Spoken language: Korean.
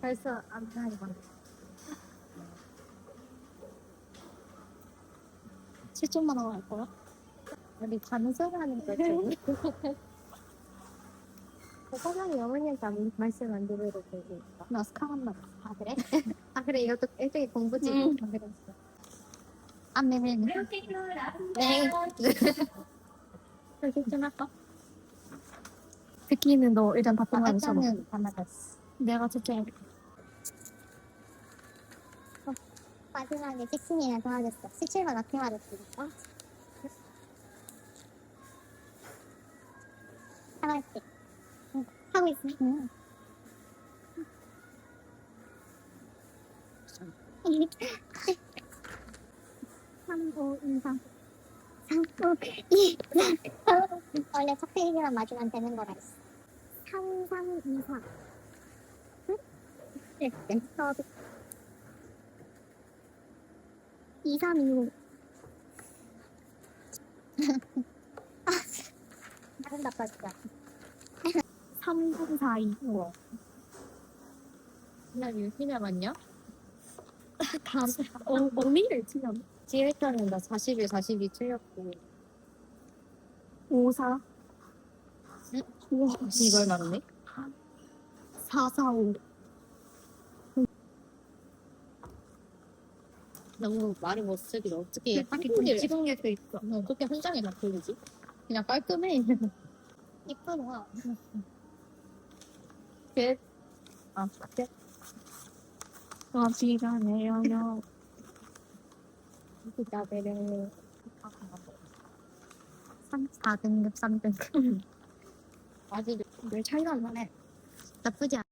벌써 안 타는 거. 7천만 원 할 거야? 우리 간소하는 거지. 그 사장이 어머니한테 안- 말씀 안 드리고 있어. 나 스카만 나. 아 그래? 아 그래 이것도 일종의 공부지. 응. 아, 그랬어. 안 매매는. 네. 그렇게 좀 할까? 듣기는 너 일단 아, 답변하고 있어. 일단은 다 맞았어. 내가 첫째 마지막에 잭슨이랑 도와줬어. 17번 어떻게 맞았으니까. 하나씩. 응, 하고 있어. 응. 3, 5, 2, 3. 3, 5, 2, 3. 원래 첫 페이지만 맞으면 되는 거라 했어. 3, 3, 2, 4. 응? 네, 네. 어, 2, 3, 2, 5. 아, 다른 답답다 3, 3, 4, 2. 우와. 나 유희나 맞냐? 다 어, 언니를 치면 디렉터는 나 41, 42 틀렸고. 5, 4. 응? 우와, 이걸 맞네? 4, 4, 5. 너무 말을 못 쓰기로 어떻게 딱히 한국일 찍은 게도 있어. 어, 어떻게 한 장에 막 돌리지? 그냥 깔끔해. 이쁘다. 끝. 아, 끝. 어디가 내려요. 기자들을 3, 4등급, 3등급. 아직 왜 차이가 안 나네. 나쁘지 않아.